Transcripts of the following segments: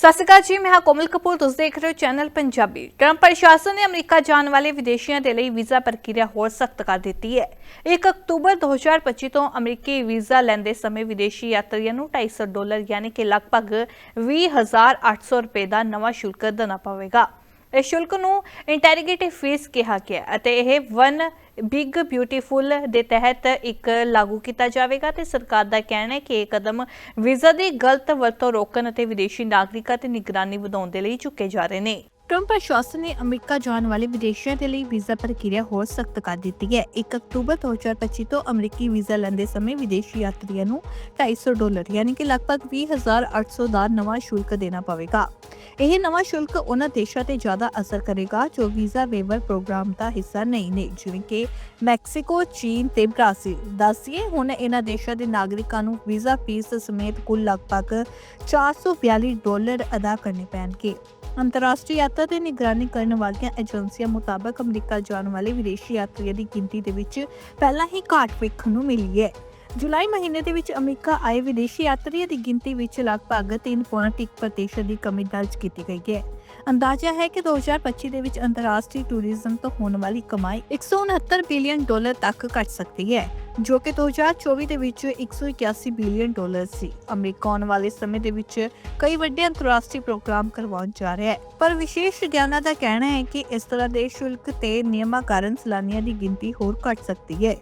ਸਤਿ ਸ਼੍ਰੀ ਅਕਾਲ ਜੀ, ਮੈਂ ਹਾਂ ਕੋਮਲ ਕਪੂਰ, ਤੁਸੀਂ ਦੇਖ ਰਹੇ ਹੋ ਚੈਨਲ ਪੰਜਾਬੀ। ਟਰੰਪ ਪ੍ਰਸ਼ਾਸਨ ਨੇ ਅਮਰੀਕਾ ਜਾਣ ਵਾਲੇ ਵਿਦੇਸ਼ੀਆਂ ਦੇ ਲਈ ਵੀਜ਼ਾ ਪ੍ਰਕਿਰਿਆ ਹੋਰ ਸਖਤ ਕਰ ਦਿੱਤੀ ਹੈ। 1 ਅਕਤੂਬਰ 2025 ਤੋਂ ਅਮਰੀਕੀ ਵੀਜ਼ਾ ਲੈਂਦੇ ਸਮੇਂ ਵਿਦੇਸ਼ੀ ਯਾਤਰੀਆਂ ਨੂੰ 250 ਡਾਲਰ ਯਾਨੀ ਕਿ ਲਗਭਗ 20800 ਰੁਪਏ ਦਾ ਨਵਾਂ ਸ਼ੁਲਕ ਦੇਣਾ ਪਵੇਗਾ। ਇਸ ਸ਼ੁਲਕ ਨੂੰ ਇੰਟੈਰੀਗੇਟਿਵ ਫੀਸ ਕਿਹਾ ਗਿਆ ਅਤੇ ਇਹ ਵਨ ਬਿਗ ਬਿਊਟੀਫੁਲ ਦੇ ਤਹਿਤ ਇੱਕ ਲਾਗੂ ਕੀਤਾ ਜਾਵੇਗਾ ਤੇ ਸਰਕਾਰ ਦਾ ਕਹਿਣਾ ਹੈ ਕਿ ਇਹ ਕਦਮ ਵੀਜ਼ਾ ਦੀ ਗਲਤ ਵਰਤੋਂ ਰੋਕਣ ਅਤੇ ਵਿਦੇਸ਼ੀ ਨਾਗਰਿਕਾਂ ਤੇ ਨਿਗਰਾਨੀ ਵਧਾਉਣ ਦੇ ਲਈ ਚੁੱਕੇ ਜਾ ਰਹੇ ਨੇ। ਟਰੰਪ ਪ੍ਰਸ਼ਾਸਨ ਨੇ ਅਮਰੀਕਾ ਜਾਣ ਵਾਲੇ ਵਿਦੇਸ਼ੀਆਂ ਦੇ ਲਈ ਵੀਜ਼ਾ ਪ੍ਰਕਿਰਿਆ ਹੋਰ ਸਖਤ ਕਰ ਦਿੱਤੀ ਹੈ 1 ਅਕਤੂਬਰ 2025 ਤੋਂ ਅਮਰੀਕੀ ਵੀਜ਼ਾ ਲੈਂਦੇ ਸਮੇਂ ਵਿਦੇਸ਼ੀ ਯਾਤਰੀਆਂ ਨੂੰ 250 ਡਾਲਰ ਯਾਨੀ ਕਿ ਲਗਭਗ 20800 ਦਾ ਨਵਾਂ ਸ਼ੁਲਕ ਦੇਣਾ ਪਵੇਗਾ ਇਹ ਨਵਾਂ ਸ਼ੁਲਕ ਉਹਨਾਂ ਦੇਸ਼ਾਂ ਤੇ ਜ਼ਿਆਦਾ ਅਸਰ ਕਰੇਗਾ ਜੋ ਵੀਜ਼ਾ ਵੇਵਰ ਪ੍ਰੋਗਰਾਮ ਦਾ ਹਿੱਸਾ ਨਹੀਂ ਨੇ ਜਿਵੇਂ ਕਿ ਮੈਕਸੀਕੋ, ਚੀਨ ਤੇ ਬ੍ਰਾਜ਼ੀਲ। ਦੱਸਿਏ ਹੁਣ ਇਹਨਾਂ ਦੇਸ਼ਾਂ ਦੇ ਨਾਗਰਿਕਾਂ ਨੂੰ ਵੀਜ਼ਾ ਫੀਸ ਸਮੇਤ ਕੁੱਲ ਲਗਭਗ 442 ਡਾਲਰ ਅਦਾ ਕਰਨੇ ਪੈਣਗੇ। ਅੰਤਰਰਾਸ਼ਟਰੀ ਯਾਤਰਾ ਤੇ ਨਿਗਰਾਨੀ ਕਰਨ ਵਾਲੀਆਂ ਏਜੰਸੀਆਂ ਮੁਤਾਬਕ ਅਮਰੀਕਾ ਜਾਣ ਵਾਲੇ ਵਿਦੇਸ਼ੀ ਯਾਤਰੀਆਂ ਦੀ ਗਿਣਤੀ ਦੇ ਵਿੱਚ ਪਹਿਲਾਂ ਹੀ ਘਾਟ ਵੇਖਣ ਨੂੰ ਮਿਲੀ ਹੈ। ਜੁਲਾਈ ਮਹੀਨੇ ਦੇ ਵਿੱਚ ਅਮਰੀਕਾ ਆਏ ਵਿਦੇਸ਼ੀ ਯਾਤਰੀਆਂ ਦੀ ਗਿਣਤੀ ਵਿੱਚ ਲਗਭਗ 3.1% ਦੀ ਕਮੀ ਦਰਜ ਕੀਤੀ ਗਈ ਹੈ। ਅੰਦਾਜ਼ਾ ਹੈ ਕਿ 2025 ਦੇ ਵਿੱਚ ਅੰਤਰਰਾਸ਼ਟਰੀ ਟੂਰਿਜ਼ਮ ਤੋਂ ਹੋਣ ਵਾਲੀ ਕਮਾਈ 169 ਬਿਲੀਅਨ ਡਾਲਰ ਤੱਕ ਘਟ ਸਕਦੀ ਹੈ ਜੋ ਕਿ 2024 ਦੇ ਵਿੱਚ 181 ਬਿਲੀਅਨ ਡਾਲਰ ਸੀ। ਅਮਰੀਕਾ ਆਉਣ ਵਾਲੇ ਸਮੇਂ ਦੇ ਵਿੱਚ ਕਈ ਵੱਡੇ ਅੰਤਰਰਾਸ਼ਟਰੀ ਪ੍ਰੋਗਰਾਮ ਕਰਵਾਉਣ ਜਾ ਰਿਹਾ ਹੈ। ਪਰ ਵਿਸ਼ੇਸ਼ ਵਿਗਿਆਨਾਂ ਦਾ ਕਹਿਣਾ ਹੈ ਕਿ ਇਸ ਤਰ੍ਹਾਂ ਦੇ ਸ਼ੁਲਕ ਤੇ ਨਿਯਮਾਂ ਕਾਰਨ ਸੈਲਾਨੀਆਂ ਦੀ ਗਿਣਤੀ ਹੋਰ ਘਟ ਸਕਦੀ ਹੈ।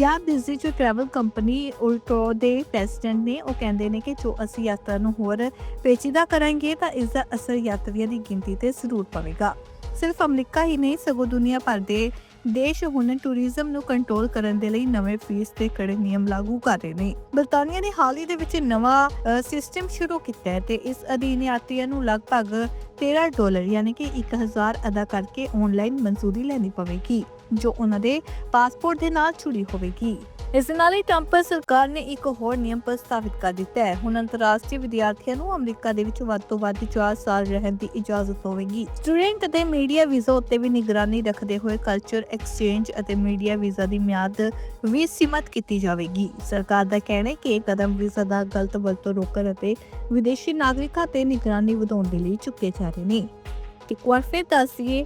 ਗੈਪ ਬਿਜ਼ੀ ਟਰੈਵਲ ਕੰਪਨੀ ਉਲਟੋ ਦੇ ਪ੍ਰੈਜ਼ੀਡੈਂਟ ਨੇ ਉਹ ਕਹਿੰਦੇ ਨੇ ਕਿ ਜੋ ਅਸੀਂ ਯਾਤਰਾ ਨੂੰ ਹੋਰ ਪੇਚੀਦਾ ਕਰਾਂਗੇ ਤਾਂ ਇਸ ਦਾ ਅਸਰ ਯਾਤਰੀਆਂ ਦੀ ਗਿਣਤੀ ਤੇ ਜ਼ਰੂਰ ਪਵੇਗਾ। ਸਿਰਫ ਅਮਰੀਕਾ ਹੀ ਨਹੀਂ, ਸਗੋਂ ਦੁਨੀਆ ਭਰ ਦੇ ਦੇਸ਼ ਹੁਣ ਟੂਰਿਜ਼ਮ ਨੂੰ ਕੰਟਰੋਲ ਕਰਨ ਦੇ ਲਈ ਨਵੇਂ ਫੀਸ ਤੇ ਕੜੇ ਨਿਯਮ ਲਾਗੂ ਕਰ ਰਹੇ ਨੇ। ਬਰਤਾਨੀਆ ਨੇ ਹਾਲ ਹੀ ਦੇ ਵਿੱਚ ਨਵਾਂ ਸਿਸਟਮ ਸ਼ੁਰੂ ਕੀਤਾ ਹੈ ਤੇ ਇਸ ਅਧੀਨ ਯਾਤਰੀਆਂ ਨੂੰ ਲਗਭਗ 13 ਡਾਲਰ, ਯਾਨੀ ਕਿ 1000 ਅਦਾ ਕਰਕੇ ਆਨਲਾਈਨ ਮਨਜ਼ੂਰੀ ਲੈਣੀ ਪਵੇਗੀ। ਜੋ ਉਹਨਾਂ ਦੇ ਪਾਸਪੋਰਟ ਦੇ ਨਾਲ ਜੁੜੀ ਹੋਵੇਗੀ। ਇਸ ਦੇ ਨਾਲ ਹੀ ਟਰੰਪ ਸਰਕਾਰ ਨੇ ਇੱਕ ਹੋਰ ਨਿਯਮ ਪ੍ਰਸਤਾਵਿਤ ਕਰ ਦਿੱਤਾ ਹੈ। ਹੁਣ ਅੰਤਰਰਾਸ਼ਟਰੀ ਵਿਦਿਆਰਥੀਆਂ ਨੂੰ ਅਮਰੀਕਾ ਦੇ ਵਿੱਚ ਵੱਧ ਤੋਂ ਵੱਧ 4 ਸਾਲ ਰਹਿਣ ਦੀ ਇਜਾਜ਼ਤ ਹੋਵੇਗੀ। ਸਟੂਡੈਂਟ ਅਤੇ ਮੀਡੀਆ ਵੀਜ਼ਾ ਉੱਤੇ ਵੀ ਨਿਗਰਾਨੀ ਰੱਖਦੇ ਹੋਏ ਕਲਚਰ ਐਕਸਚੇਂਜ ਅਤੇ ਮੀਡੀਆ ਵੀਜ਼ਾ ਦੀ ਮਿਆਦ ਵੀ ਸੀਮਤ ਕੀਤੀ ਜਾਵੇਗੀ। ਸਰਕਾਰ ਦਾ ਕਹਿਣਾ ਹੈ ਕਿ ਇਹ ਕਦਮ ਵੀਜ਼ਾ ਦਾ ਗਲਤ ਵਰਤੋਂ ਰੋਕਣ ਅਤੇ ਵਿਦੇਸ਼ੀ ਨਾਗਰਿਕਾਂ ਤੇ ਨਿਗਰਾਨੀ ਵਧਾਉਣ ਦੇ ਲਈ ਚੁੱਕੇ ਜਾ ਰਹੇ ਨੇ। ਇੱਕ ਵਾਰ ਫਿਰ ਦੱਸੀਏ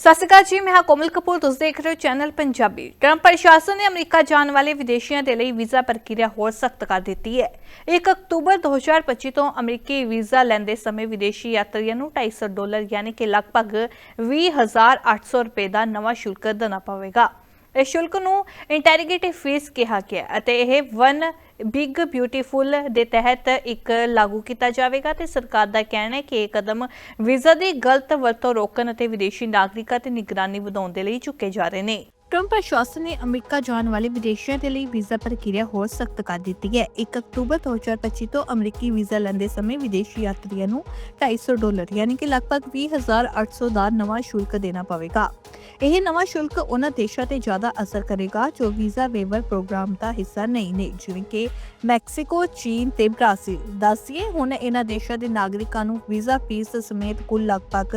ਸਤਿ ਸ਼੍ਰੀ ਅਕਾਲ ਜੀ, ਮੈਂ ਹਾਂ ਕੋਮਲ ਕਪੂਰ, ਤੁਸੀਂ ਦੇਖ ਰਹੇ ਹੋ ਚੈਨਲ ਪੰਜਾਬੀ। ਟਰੰਪ ਪ੍ਰਸ਼ਾਸਨ ਨੇ ਅਮਰੀਕਾ ਜਾਣ ਵਾਲੇ ਵਿਦੇਸ਼ੀਆਂ ਦੇ ਲਈ ਵੀਜ਼ਾ ਪ੍ਰਕਿਰਿਆ ਹੋਰ ਸਖਤ ਕਰ ਦਿੱਤੀ ਹੈ। 1 ਅਕਤੂਬਰ 2025 ਤੋਂ ਅਮਰੀਕੀ ਵੀਜ਼ਾ ਲੈਂਦੇ ਸਮੇਂ ਵਿਦੇਸ਼ੀ ਯਾਤਰੀਆਂ ਨੂੰ 250 ਡਾਲਰ ਯਾਨੀ ਕਿ ਲਗਭਗ 20800 ਰੁਪਏ ਦਾ ਨਵਾਂ ਸ਼ੁਲਕ ਦੇਣਾ ਪਵੇਗਾ। ਇਸ ਸ਼ੁਲਕ ਨੂੰ ਇੰਟੈਰੀਗੇਟਿਵ ਫੀਸ ਕਿਹਾ ਗਿਆ ਅਤੇ ਇਹ ਵਨ ਬਿਗ ਬਿਊਟੀਫੁਲ ਦੇ ਤਹਿਤ ਇੱਕ ਲਾਗੂ ਕੀਤਾ ਜਾਵੇਗਾ ਤੇ ਸਰਕਾਰ ਦਾ ਕਹਿਣਾ ਹੈ ਕਿ ਇਹ ਕਦਮ ਵੀਜ਼ਾ ਦੀ ਗਲਤ ਵਰਤੋਂ ਰੋਕਣ ਅਤੇ ਵਿਦੇਸ਼ੀ ਨਾਗਰਿਕਾਂ ਤੇ ਨਿਗਰਾਨੀ ਵਧਾਉਣ ਦੇ ਲਈ ਚੁੱਕੇ ਜਾ ਰਹੇ ਨੇ। ਟਰੰਪ ਪ੍ਰਸ਼ਾਸਨ ਨੇ ਅਮਰੀਕਾ ਜਾਣ ਵਾਲੇ ਵਿਦੇਸ਼ੀਆਂ ਦੇ ਲਈ ਵੀਜ਼ਾ ਪ੍ਰਕਿਰਿਆ ਹੋਰ ਸਖਤ ਕਰ ਦਿੱਤੀ ਹੈ 1 ਅਕਤੂਬਰ 2025 ਤੋਂ ਅਮਰੀਕੀ ਵੀਜ਼ਾ ਲੈਂਦੇ ਸਮੇਂ ਵਿਦੇਸ਼ੀ ਯਾਤਰੀਆਂ ਨੂੰ 250 ਡਾਲਰ ਯਾਨੀ ਕਿ ਲਗਭਗ 20800 ਦਾ ਨਵਾਂ ਸ਼ੁਲਕ ਦੇਣਾ ਪਵੇਗਾ ਇਹ ਨਵਾਂ ਸ਼ੁਲਕ ਉਹਨਾਂ ਦੇਸ਼ਾਂ ਤੇ ਜ਼ਿਆਦਾ ਅਸਰ ਕਰੇਗਾ ਜੋ ਵੀਜ਼ਾ ਵੇਵਰ ਪ੍ਰੋਗਰਾਮ ਦਾ ਹਿੱਸਾ ਨਹੀਂ ਨੇ ਜਿਵੇਂ ਕਿ ਮੈਕਸੀਕੋ, ਚੀਨ ਤੇ ਬ੍ਰਾਜ਼ੀਲ। ਦੱਸਿਏ ਹੁਣ ਇਹਨਾਂ ਦੇਸ਼ਾਂ ਦੇ ਨਾਗਰਿਕਾਂ ਨੂੰ ਵੀਜ਼ਾ ਫੀਸ ਸਮੇਤ ਕੁੱਲ ਲਗਭਗ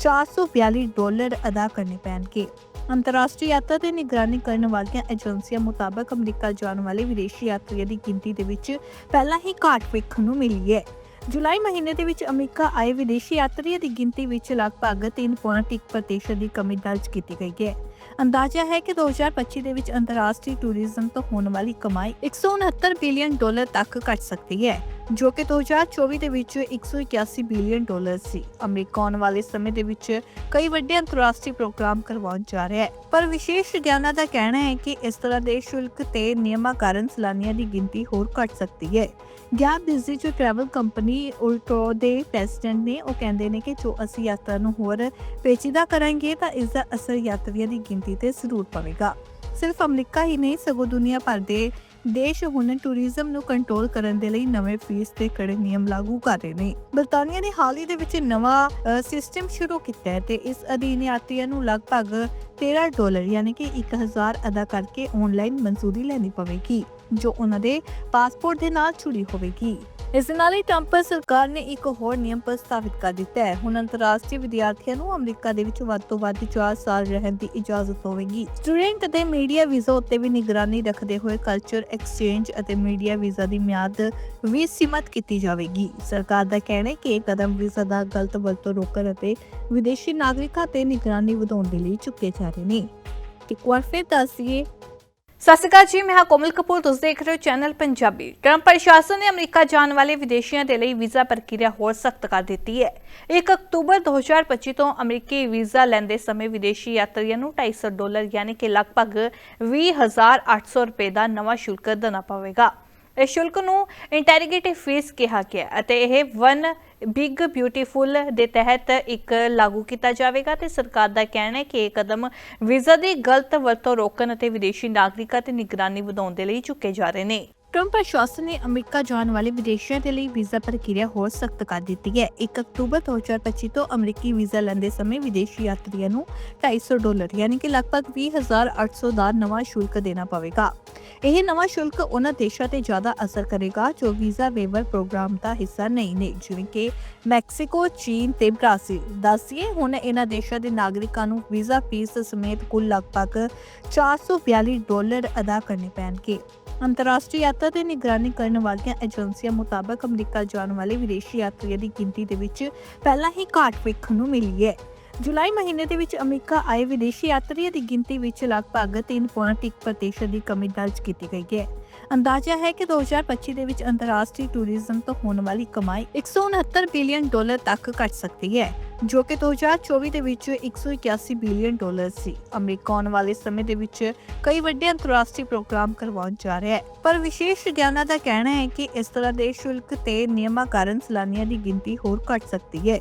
442 ਡਾਲਰ ਅਦਾ ਕਰਨੇ ਪੈਣਗੇ। ਅੰਤਰਰਾਸ਼ਟਰੀ ਯਾਤਰਾ ਤੇ ਨਿਗਰਾਨੀ ਕਰਨ ਵਾਲੀਆਂ ਏਜੰਸੀਆਂ ਮੁਤਾਬਕ ਅਮਰੀਕਾ ਜਾਣ ਵਾਲੇ ਵਿਦੇਸ਼ੀ ਯਾਤਰੀਆਂ ਦੀ ਗਿਣਤੀ ਦੇ ਵਿੱਚ ਪਹਿਲਾਂ ਹੀ ਘਾਟ ਵੇਖਣ ਨੂੰ ਮਿਲੀ ਹੈ। ਜੁਲਾਈ ਮਹੀਨੇ ਦੇ ਵਿੱਚ ਅਮਰੀਕਾ ਆਏ ਵਿਦੇਸ਼ੀ ਯਾਤਰੀਆਂ ਦੀ ਗਿਣਤੀ ਵਿੱਚ ਲਗਭਗ 3.1% ਦੀ ਕਮੀ ਦਰਜ ਕੀਤੀ ਗਈ ਹੈ। ਅੰਦਾਜ਼ਾ ਹੈ ਕਿ 2025 ਦੇ ਵਿੱਚ ਅੰਤਰਰਾਸ਼ਟਰੀ ਟੂਰਿਜ਼ਮ ਤੋਂ ਹੋਣ ਵਾਲੀ ਕਮਾਈ 169 ਬਿਲੀਅਨ ਡਾਲਰ ਤੱਕ ਘਟ ਸਕਦੀ ਹੈ ਜੋ ਕਿ 2024 ਦੇ ਵਿੱਚ 181 ਬਿਲੀਅਨ ਡਾਲਰ ਸੀ। ਅਮਰੀਕਾ ਆਉਣ ਵਾਲੇ ਸਮੇਂ ਦੇ ਵਿੱਚ ਕਈ ਵੱਡੇ ਅੰਤਰਰਾਸ਼ਟਰੀ ਪ੍ਰੋਗਰਾਮ ਕਰਵਾਉਣ ਜਾ ਰਿਹਾ ਹੈ। ਪਰ ਵਿਸ਼ੇਸ਼ ਵਿਗਿਆਨਾਂ ਦਾ ਕਹਿਣਾ ਹੈ ਕਿ ਇਸ ਤਰ੍ਹਾਂ ਦੇ ਸ਼ੁਲਕ ਤੇ ਨਿਯਮਾਂ ਕਾਰਨ ਸੈਲਾਨੀਆਂ ਦੀ ਗਿਣਤੀ ਹੋਰ ਘਟ ਸਕਦੀ ਹੈ। ਗੈਪ ਬਿਜ਼ੀ ਜੋ ਟਰੈਵਲ ਕੰਪਨੀ ਉਲਟੋ ਦੇ ਪ੍ਰੈਜ਼ੀਡੈਂਟ ਨੇ, ਉਹ ਕਹਿੰਦੇ ਨੇ ਕਿ ਜੋ ਅਸੀਂ ਯਾਤਰਾ ਨੂੰ ਹੋਰ ਪੇਚੀਦਾ ਕਰਾਂਗੇ, ਤਾਂ ਇਸ ਦਾ ਅਸਰ ਯਾਤਰੀਆਂ ਦੀ ਗਿਣਤੀ ਤੇ ਜ਼ਰੂਰ ਪਵੇਗਾ। ਸਿਰਫ ਅਮਰੀਕਾ ਹੀ ਨਹੀਂ, ਸਗੋਂ ਦੁਨੀਆ ਭਰ ਦੇ ਦੇਸ਼ ਹੁਣ ਟੂਰਿਜ਼ਮ ਨੂੰ ਕੰਟਰੋਲ ਕਰਨ ਦੇ ਲਈ ਨਵੇਂ ਫੀਸ ਤੇ ਕੜੇ ਨਿਯਮ ਲਾਗੂ ਕਰ ਰਹੇ ਨੇ। ਬਰਤਾਨੀਆ ਨੇ ਹਾਲ ਹੀ ਦੇ ਵਿੱਚ ਨਵਾਂ ਸਿਸਟਮ ਸ਼ੁਰੂ ਕੀਤਾ ਹੈ ਤੇ ਇਸ ਅਧੀਨ ਯਾਤਰੀਆਂ ਨੂੰ ਲਗਭਗ 13 ਡਾਲਰ, ਯਾਨੀ ਕਿ 1000 ਅਦਾ ਕਰਕੇ ਆਨਲਾਈਨ ਮਨਜ਼ੂਰੀ ਲੈਣੀ ਪਵੇਗੀ। ਜੋ ਉਹਨਾਂ ਦੇ ਪਾਸਪੋਰਟ ਦੇ ਨਾਲ ਜੁੜੀ ਹੋਵੇਗੀ। ਇਸ ਦੇ ਨਾਲ ਹੀ ਟਰੰਪ ਸਰਕਾਰ ਨੇ ਇੱਕ ਹੋਰ ਨਿਯਮ ਪ੍ਰਸਤਾਵਿਤ ਕਰ ਦਿੱਤਾ ਹੈ। ਹੁਣ ਅੰਤਰਰਾਸ਼ਟਰੀ ਵਿਦਿਆਰਥੀਆਂ ਨੂੰ ਅਮਰੀਕਾ ਦੇ ਵਿੱਚ ਵੱਧ ਤੋਂ ਵੱਧ 4 ਸਾਲ ਰਹਿਣ ਦੀ ਇਜਾਜ਼ਤ ਹੋਵੇਗੀ। ਸਟੂਡੈਂਟ ਅਤੇ ਮੀਡੀਆ ਵੀਜ਼ਾ ਉੱਤੇ ਵੀ ਨਿਗਰਾਨੀ ਰੱਖਦੇ ਹੋਏ ਕਲਚਰ ਐਕਸਚੇਂਜ ਅਤੇ ਮੀਡੀਆ ਵੀਜ਼ਾ ਦੀ ਮਿਆਦ ਵੀ ਸੀਮਤ ਕੀਤੀ ਜਾਵੇਗੀ। ਸਰਕਾਰ ਦਾ ਕਹਿਣਾ ਹੈ ਕਿ ਇਹ ਕਦਮ ਵੀਜ਼ਾ ਦਾ ਗਲਤ ਵਰਤੋਂ ਰੋਕਣ ਅਤੇ ਵਿਦੇਸ਼ੀ ਨਾਗਰਿਕਾਂ ਤੇ ਨਿਗਰਾਨੀ ਵਧਾਉਣ ਦੇ ਲਈ ਚੁੱਕੇ ਜਾ ਰਹੇ ਨੇ। ਇੱਕ ਵਾਰ ਫਿਰ ਦੱਸੀਏ ਸਤਿ ਸ਼੍ਰੀ ਅਕਾਲ ਜੀ, ਮੈਂ ਹਾਂ ਕੋਮਲ ਕਪੂਰ, ਤੁਸੀਂ ਦੇਖ ਰਹੇ ਹੋ ਚੈਨਲ ਪੰਜਾਬੀ। ਟਰੰਪ ਪ੍ਰਸ਼ਾਸਨ ਨੇ ਅਮਰੀਕਾ ਜਾਣ ਵਾਲੇ ਵਿਦੇਸ਼ੀਆਂ ਦੇ ਲਈ ਵੀਜ਼ਾ ਪ੍ਰਕਿਰਿਆ ਹੋਰ ਸਖਤ ਕਰ ਦਿੱਤੀ ਹੈ। 1 ਅਕਤੂਬਰ 2025 ਤੋਂ ਅਮਰੀਕੀ ਵੀਜ਼ਾ ਲੈਂਦੇ ਸਮੇਂ ਵਿਦੇਸ਼ੀ ਯਾਤਰੀਆਂ ਨੂੰ 250 ਡਾਲਰ, ਯਾਨੀ ਕਿ ਲਗਭਗ 20800 ਰੁਪਏ ਦਾ ਨਵਾਂ ਸ਼ੁਲਕ ਦੇਣਾ ਪਵੇਗਾ। ਇਸ ਸ਼ੁਲਕ ਨੂੰ ਇੰਟੈਰੀਗੇਟਿਵ ਫੀਸ ਕਿਹਾ ਗਿਆ ਅਤੇ ਇਹ ਵਨ ਬਿਗ ਬਿਊਟੀਫੁਲ ਦੇ ਤਹਿਤ ਇੱਕ ਲਾਗੂ ਕੀਤਾ ਜਾਵੇਗਾ ਤੇ ਸਰਕਾਰ ਦਾ ਕਹਿਣਾ ਹੈ ਕਿ ਇਹ ਕਦਮ ਵੀਜ਼ਾ ਦੀ ਗਲਤ ਵਰਤੋਂ ਰੋਕਣ ਅਤੇ ਵਿਦੇਸ਼ੀ ਨਾਗਰਿਕਾਂ ਤੇ ਨਿਗਰਾਨੀ ਵਧਾਉਣ ਦੇ ਲਈ ਚੁੱਕੇ ਜਾ ਰਹੇ ਨੇ। ਟਰੰਪ ਪ੍ਰਸ਼ਾਸਨ ਨੇ ਅਮਰੀਕਾ ਜਾਣ ਵਾਲੇ ਵਿਦੇਸ਼ੀਆਂ ਦੇ ਲਈ ਵੀਜ਼ਾ ਪ੍ਰਕਿਰਿਆ ਹੋਰ ਸਖਤ ਕਰ ਦਿੱਤੀ ਹੈ 1 ਅਕਤੂਬਰ 2025 ਤੋਂ ਅਮਰੀਕੀ ਵੀਜ਼ਾ ਲੈਂਦੇ ਸਮੇਂ ਵਿਦੇਸ਼ੀ ਯਾਤਰੀਆਂ ਨੂੰ 250 ਡਾਲਰ ਯਾਨੀ ਕਿ ਲਗਭਗ 20800 ਦਾ ਨਵਾਂ ਸ਼ੁਲਕ ਦੇਣਾ ਪਵੇਗਾ ਇਹ ਨਵਾਂ ਸ਼ੁਲਕ ਉਹਨਾਂ ਦੇਸ਼ਾਂ ਤੇ ਜ਼ਿਆਦਾ ਅਸਰ ਕਰੇਗਾ ਜੋ ਵੀਜ਼ਾ ਵੇਵਰ ਪ੍ਰੋਗਰਾਮ ਦਾ ਹਿੱਸਾ ਨਹੀਂ ਨੇ ਜਿਵੇਂ ਕਿ ਮੈਕਸੀਕੋ, ਚੀਨ ਤੇ ਬ੍ਰਾਜ਼ੀਲ। ਦੱਸਿਏ ਹੁਣ ਇਹਨਾਂ ਦੇਸ਼ਾਂ ਦੇ ਨਾਗਰਿਕਾਂ ਨੂੰ ਵੀਜ਼ਾ ਫੀਸ ਸਮੇਤ ਕੁੱਲ ਲਗਭਗ 442 ਡਾਲਰ ਅਦਾ ਕਰਨੇ ਪੈਣਗੇ। ਅੰਤਰਰਾਸ਼ਟਰੀ ਯਾਤਰਾ ਤੇ ਨਿਗਰਾਨੀ ਕਰਨ ਵਾਲੀਆਂ ਏਜੰਸੀਆਂ ਮੁਤਾਬਕ ਅਮਰੀਕਾ ਜਾਣ ਵਾਲੇ ਵਿਦੇਸ਼ੀ ਯਾਤਰੀਆਂ ਦੀ ਗਿਣਤੀ ਦੇ ਵਿੱਚ ਪਹਿਲਾਂ ਹੀ ਘਾਟ ਵੇਖਣ ਨੂੰ ਮਿਲੀ ਹੈ। ਜੁਲਾਈ ਮਹੀਨੇ ਦੇ ਵਿੱਚ ਅਮਰੀਕਾ ਆਏ ਵਿਦੇਸ਼ੀ ਯਾਤਰੀਆਂ ਦੀ ਗਿਣਤੀ ਵਿੱਚ ਲਗਭਗ 3.1% ਦੀ ਕਮੀ ਦਰਜ ਕੀਤੀ ਗਈ ਹੈ। ਅੰਦਾਜ਼ਾ ਹੈ ਕਿ 2025 ਦੇ ਵਿੱਚ ਅੰਤਰਰਾਸ਼ਟਰੀ ਟੂਰਿਜ਼ਮ ਤੋਂ ਹੋਣ ਵਾਲੀ ਕਮਾਈ 169 ਬਿਲੀਅਨ ਡਾਲਰ ਤੱਕ ਘਟ ਸਕਦੀ ਹੈ ਜੋ ਕਿ 2024 ਦੇ ਵਿੱਚ 181 ਬਿਲੀਅਨ ਡਾਲਰ ਸੀ। ਅਮਰੀਕਾ ਆਉਣ ਵਾਲੇ ਸਮੇਂ ਦੇ ਵਿੱਚ ਕਈ ਵੱਡੇ ਅੰਤਰਰਾਸ਼ਟਰੀ ਪ੍ਰੋਗਰਾਮ ਕਰਵਾਉਣ ਜਾ ਰਿਹਾ ਹੈ। ਪਰ ਵਿਸ਼ੇਸ਼ ਵਿਗਿਆਨਾਂ ਦਾ ਕਹਿਣਾ ਹੈ ਕਿ ਇਸ ਤਰ੍ਹਾਂ ਦੇ ਸ਼ੁਲਕ ਤੇ ਨਿਯਮਾਂ ਕਾਰਨ ਸੈਲਾਨੀਆਂ ਦੀ ਗਿਣਤੀ ਹੋਰ ਘਟ ਸਕਦੀ ਹੈ।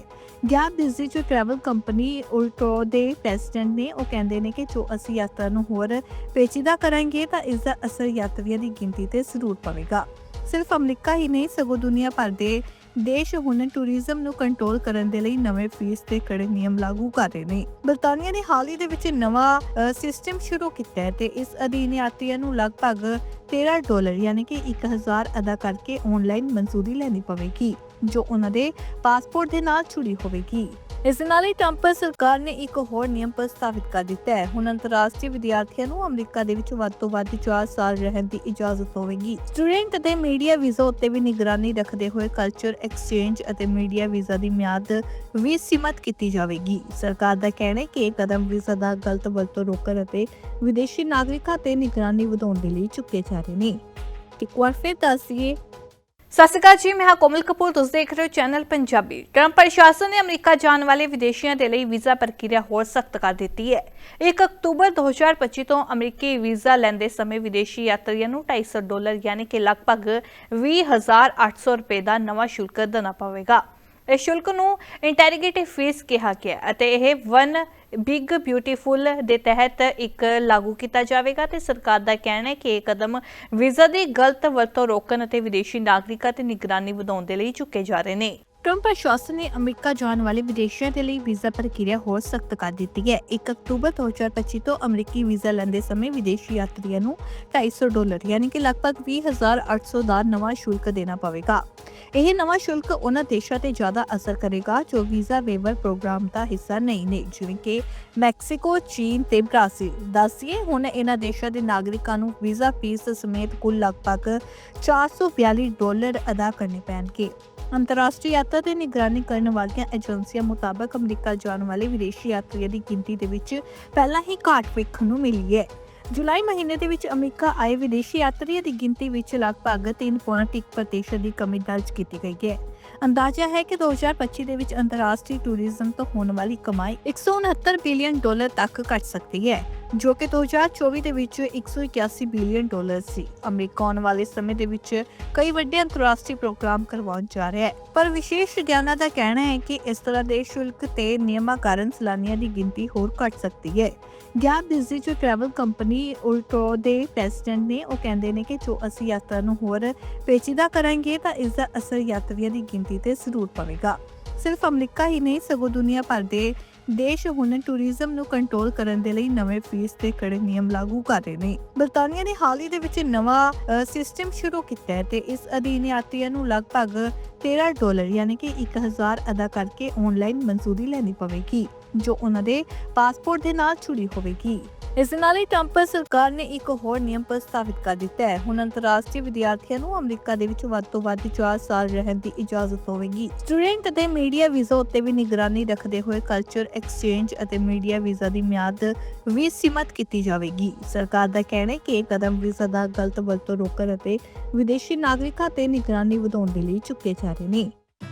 ਗੈਪ ਬਿਜ਼ੀ ਜੋ ਟਰੈਵਲ ਕੰਪਨੀ ਉਲਟੋ ਦੇ ਪ੍ਰੈਜ਼ੀਡੈਂਟ ਨੇ, ਉਹ ਕਹਿੰਦੇ ਨੇ ਕਿ ਜੋ ਅਸੀਂ ਯਾਤਰਾ ਨੂੰ ਹੋਰ ਪੇਚੀਦਾ ਕਰਾਂਗੇ, ਤਾਂ ਇਸ ਦਾ ਅਸਰ ਯਾਤਰੀਆਂ ਦੀ ਗਿਣਤੀ ਤੇ ਜ਼ਰੂਰ ਪਵੇਗਾ। ਸਿਰਫ ਅਮਰੀਕਾ ਹੀ ਨਹੀਂ, ਸਗੋਂ ਦੁਨੀਆ ਭਰ ਦੇ ਦੇਸ਼ ਹੁਣ ਟੂਰਿਜ਼ਮ ਨੂੰ ਕੰਟਰੋਲ ਕਰਨ ਦੇ ਲਈ ਨਵੇਂ ਫੀਸ ਤੇ ਕੜੇ ਨਿਯਮ ਲਾਗੂ ਕਰ ਰਹੇ ਨੇ। ਬਰਤਾਨੀਆ ਨੇ ਹਾਲ ਹੀ ਦੇ ਵਿੱਚ ਨਵਾਂ ਸਿਸਟਮ ਸ਼ੁਰੂ ਕੀਤਾ ਹੈ ਤੇ ਇਸ ਅਧੀਨ ਯਾਤਰੀਆਂ ਨੂੰ ਲਗਭਗ 13 ਡਾਲਰ, ਯਾਨੀ ਕਿ 1000 ਅਦਾ ਕਰਕੇ ਆਨਲਾਈਨ ਮਨਜ਼ੂਰੀ ਲੈਣੀ ਪਵੇਗੀ। ਜੋ ਉਹਨਾਂ ਦੇ ਪਾਸਪੋਰਟ ਦੇ ਨਾਲ ਜੁੜੀ ਹੋਵੇਗੀ। ਇਸ ਦੇ ਨਾਲ ਹੀ ਟਰੰਪ ਸਰਕਾਰ ਨੇ ਇੱਕ ਹੋਰ ਨਿਯਮ ਪ੍ਰਸਤਾਵਿਤ ਕਰ ਦਿੱਤਾ ਹੈ। ਹੁਣ ਅੰਤਰਰਾਸ਼ਟਰੀ ਵਿਦਿਆਰਥੀਆਂ ਨੂੰ ਅਮਰੀਕਾ ਦੇ ਵਿੱਚ ਵੱਧ ਤੋਂ ਵੱਧ 4 ਸਾਲ ਰਹਿਣ ਦੀ ਇਜਾਜ਼ਤ ਹੋਵੇਗੀ। ਸਟੂਡੈਂਟ ਅਤੇ ਮੀਡੀਆ ਵੀਜ਼ਾ ਉੱਤੇ ਵੀ ਨਿਗਰਾਨੀ ਰੱਖਦੇ ਹੋਏ ਕਲਚਰ ਐਕਸਚੇਂਜ ਅਤੇ ਮੀਡੀਆ ਵੀਜ਼ਾ ਦੀ ਮਿਆਦ ਵੀ ਸੀਮਤ ਕੀਤੀ ਜਾਵੇਗੀ। ਸਰਕਾਰ ਦਾ ਕਹਿਣਾ ਹੈ ਕਿ ਇਹ ਕਦਮ ਵੀਜ਼ਾ ਦਾ ਗਲਤ ਵਰਤੋਂ ਰੋਕਣ ਅਤੇ ਵਿਦੇਸ਼ੀ ਨਾਗਰਿਕਾਂ ਤੇ ਨਿਗਰਾਨੀ ਵਧਾਉਣ ਦੇ ਲਈ ਚੁੱਕੇ ਜਾ ਰਹੇ ਨੇ। ਇੱਕ ਵਾਰ ਫਿਰ ਦੱਸੀਏ ਸਤਿ ਸ਼੍ਰੀ ਅਕਾਲ ਜੀ, ਮੈਂ ਹਾਂ ਕੋਮਲ ਕਪੂਰ, ਤੁਸੀਂ ਦੇਖ ਰਹੇ ਹੋ ਚੈਨਲ ਪੰਜਾਬੀ। ਟਰੰਪ ਪ੍ਰਸ਼ਾਸਨ ਨੇ ਅਮਰੀਕਾ ਜਾਣ ਵਾਲੇ ਵਿਦੇਸ਼ੀਆਂ ਦੇ ਲਈ ਵੀਜ਼ਾ ਪ੍ਰਕਿਰਿਆ ਹੋਰ ਸਖਤ ਕਰ ਦਿੱਤੀ ਹੈ। 1 ਅਕਤੂਬਰ 2025 ਤੋਂ ਅਮਰੀਕੀ ਵੀਜ਼ਾ ਲੈਂਦੇ ਸਮੇਂ ਵਿਦੇਸ਼ੀ ਯਾਤਰੀਆਂ ਨੂੰ 250 ਡਾਲਰ, ਯਾਨੀ ਕਿ ਲਗਭਗ 20800 ਰੁਪਏ ਦਾ ਨਵਾਂ ਸ਼ੁਲਕ ਦੇਣਾ ਪਵੇਗਾ। ਇਸ ਸ਼ੁਲਕ ਨੂੰ ਇੰਟੈਰੀਗੇਟਿਵ ਫੀਸ ਕਿਹਾ ਗਿਆ ਅਤੇ ਇਹ ਵਨ ਬਿਗ ਬਿਊਟੀਫੁਲ ਦੇ ਤਹਿਤ ਇੱਕ ਲਾਗੂ ਕੀਤਾ ਜਾਵੇਗਾ ਤੇ ਸਰਕਾਰ ਦਾ ਕਹਿਣਾ ਹੈ ਕਿ ਇਹ ਕਦਮ ਵੀਜ਼ਾ ਦੀ ਗਲਤ ਵਰਤੋਂ ਰੋਕਣ ਅਤੇ ਵਿਦੇਸ਼ੀ ਨਾਗਰਿਕਾਂ ਤੇ ਨਿਗਰਾਨੀ ਵਧਾਉਣ ਦੇ ਲਈ ਚੁੱਕੇ ਜਾ ਰਹੇ ਨੇ। ਟਰੰਪ ਪ੍ਰਸ਼ਾਸਨ ਨੇ ਅਮਰੀਕਾ ਜਾਣ ਵਾਲੇ ਵਿਦੇਸ਼ੀਆਂ ਦੇ ਲਈ ਵੀਜ਼ਾ ਪ੍ਰਕਿਰਿਆ ਹੋਰ ਸਖਤ ਕਰ ਦਿੱਤੀ ਹੈ 1 ਅਕਤੂਬਰ 2025 ਤੋਂ ਅਮਰੀਕੀ ਵੀਜ਼ਾ ਲੈਂਦੇ ਸਮੇਂ ਵਿਦੇਸ਼ੀ ਯਾਤਰੀਆਂ ਨੂੰ 250 ਡਾਲਰ ਯਾਨੀ ਕਿ ਲਗਭਗ 20800 ਦਾ ਨਵਾਂ ਸ਼ੁਲਕ ਦੇਣਾ ਪਵੇਗਾ ਇਹ ਨਵਾਂ ਸ਼ੁਲਕ ਉਹਨਾਂ ਦੇਸ਼ਾਂ ਤੇ ਜ਼ਿਆਦਾ ਅਸਰ ਕਰੇਗਾ ਜੋ ਵੀਜ਼ਾ ਵੇਵਰ ਪ੍ਰੋਗਰਾਮ ਦਾ ਹਿੱਸਾ ਨਹੀਂ ਨੇ ਜਿਵੇਂ ਕਿ ਮੈਕਸੀਕੋ, ਚੀਨ ਤੇ ਬ੍ਰਾਜ਼ੀਲ। ਦੱਸਿਏ ਹੁਣ ਇਹਨਾਂ ਦੇਸ਼ਾਂ ਦੇ ਨਾਗਰਿਕਾਂ ਨੂੰ ਵੀਜ਼ਾ ਫੀਸ ਸਮੇਤ ਕੁੱਲ ਲਗਭਗ 442 ਡਾਲਰ ਅਦਾ ਕਰਨੇ ਪੈਣਗੇ। ਅੰਤਰਰਾਸ਼ਟਰੀ ਯਾਤਰਾ ਤੇ ਨਿਗਰਾਨੀ ਕਰਨ ਵਾਲੀਆਂ ਏਜੰਸੀਆਂ ਮੁਤਾਬਕ ਅਮਰੀਕਾ ਜਾਣ ਵਾਲੇ ਵਿਦੇਸ਼ੀ ਯਾਤਰੀਆਂ ਦੀ ਗਿਣਤੀ ਦੇ ਵਿੱਚ ਪਹਿਲਾਂ ਹੀ ਘਾਟ ਵੇਖਣ ਨੂੰ ਮਿਲੀ ਹੈ। ਜੁਲਾਈ ਮਹੀਨੇ ਦੇ ਵਿੱਚ ਅਮਰੀਕਾ ਆਏ ਵਿਦੇਸ਼ੀ ਯਾਤਰੀਆਂ ਦੀ ਗਿਣਤੀ ਵਿੱਚ ਲਗਭਗ 3.1% ਦੀ ਕਮੀ ਦਰਜ ਕੀਤੀ ਗਈ ਹੈ। ਅੰਦਾਜ਼ਾ ਹੈ ਕਿ 2025 ਦੇ ਵਿੱਚ ਅੰਤਰਰਾਸ਼ਟਰੀ ਟੂਰਿਜ਼ਮ ਤੋਂ ਹੋਣ ਵਾਲੀ ਕਮਾਈ 169 ਬਿਲੀਅਨ ਡਾਲਰ ਤੱਕ ਘਟ ਸਕਦੀ ਹੈ। ਜੋ ਕਿ 2024 ਦੇ ਵਿੱਚ 181 ਬਿਲੀਅਨ ਡਾਲਰ ਸੀ। ਅਮਰੀਕਾ ਆਉਣ ਵਾਲੇ ਸਮੇਂ ਦੇ ਵਿੱਚ ਕਈ ਵੱਡੇ ਅੰਤਰਰਾਸ਼ਟਰੀ ਪ੍ਰੋਗਰਾਮ ਕਰਵਾਉਣ ਜਾ ਰਿਹਾ ਹੈ। ਪਰ ਵਿਸ਼ੇਸ਼ ਵਿਗਿਆਨਾਂ ਦਾ ਕਹਿਣਾ ਹੈ ਕਿ ਇਸ ਤਰ੍ਹਾਂ ਦੇ ਸ਼ੁਲਕ ਤੇ ਨਿਯਮਾਂ ਕਾਰਨ ਸੈਲਾਨੀਆਂ ਦੀ ਗਿਣਤੀ ਹੋਰ ਘਟ ਸਕਦੀ ਹੈ। ਗੈਪ ਬਿਜ਼ੀ ਜੋ ਟਰੈਵਲ ਕੰਪਨੀ ਉਲਟੋ ਦੇ ਪ੍ਰੈਜ਼ੀਡੈਂਟ ਨੇ, ਉਹ ਕਹਿੰਦੇ ਨੇ ਕਿ ਜੋ ਅਸੀਂ ਯਾਤਰਾ ਨੂੰ ਹੋਰ ਪੇਚੀਦਾ ਕਰਾਂਗੇ, ਤਾਂ ਇਸ ਦਾ ਅਸਰ ਯਾਤਰੀਆਂ ਦੀ ਗਿਣਤੀ ਤੇ ਜ਼ਰੂਰ ਪਵੇਗਾ। ਸਿਰਫ ਅਮਰੀਕਾ ਹੀ ਨਹੀਂ, ਸਗੋਂ ਦੁਨੀਆ ਭਰ ਦੇ ਦੇਸ਼ ਹੁਣ ਟੂਰਿਜ਼ਮ ਨੂੰ ਕੰਟਰੋਲ ਕਰਨ ਦੇ ਲਈ ਨਵੇਂ ਫੀਸ ਤੇ ਕੜੇ ਨਿਯਮ ਲਾਗੂ ਕਰ ਰਹੇ ਨੇ। ਬਰਤਾਨੀਆ ਨੇ ਹਾਲ ਹੀ ਦੇ ਵਿੱਚ ਨਵਾਂ ਸਿਸਟਮ ਸ਼ੁਰੂ ਕੀਤਾ ਹੈ ਤੇ ਇਸ ਅਧੀਨ ਯਾਤਰੀਆਂ ਨੂੰ ਲਗਭਗ 13 ਡਾਲਰ, ਯਾਨੀ ਕਿ 1000 ਅਦਾ ਕਰਕੇ ਆਨਲਾਈਨ ਮਨਜ਼ੂਰੀ ਲੈਣੀ ਪਵੇਗੀ। ਜੋ ਉਹਨਾਂ ਦੇ ਪਾਸਪੋਰਟ ਦੇ ਨਾਲ ਜੁੜੀ ਹੋਵੇਗੀ। ਇਸ ਦੇ ਨਾਲ ਹੀ ਟਰੰਪ ਸਰਕਾਰ ਨੇ ਇੱਕ ਹੋਰ ਨਿਯਮ ਪ੍ਰਸਤਾਵਿਤ ਕਰ ਦਿੱਤਾ ਹੈ। ਹੁਣ ਅੰਤਰਰਾਸ਼ਟਰੀ ਵਿਦਿਆਰਥੀਆਂ ਨੂੰ ਅਮਰੀਕਾ ਦੇ ਵਿੱਚ ਵੱਧ ਤੋਂ ਵੱਧ 4 ਸਾਲ ਰਹਿਣ ਦੀ ਇਜਾਜ਼ਤ ਹੋਵੇਗੀ। ਸਟੂਡੈਂਟ ਅਤੇ ਮੀਡੀਆ ਵੀਜ਼ਾ ਉੱਤੇ ਵੀ ਨਿਗਰਾਨੀ ਰੱਖਦੇ ਹੋਏ ਕਲਚਰ ਐਕਸਚੇਂਜ ਅਤੇ ਮੀਡੀਆ ਵੀਜ਼ਾ ਦੀ ਮਿਆਦ ਵੀ ਸੀਮਤ ਕੀਤੀ ਜਾਵੇਗੀ। ਸਰਕਾਰ ਦਾ ਕਹਿਣਾ ਹੈ ਕਿ ਇਹ ਕਦਮ ਵੀਜ਼ਾ ਦਾ ਗਲਤ ਵਰਤੋਂ ਰੋਕਣ ਅਤੇ ਵਿਦੇਸ਼ੀ ਨਾਗਰਿਕਾਂ ਤੇ ਨਿਗਰਾਨੀ ਵਧਾਉਣ ਦੇ ਲਈ ਚੁੱਕੇ ਜਾ ਰਹੇ ਨੇ।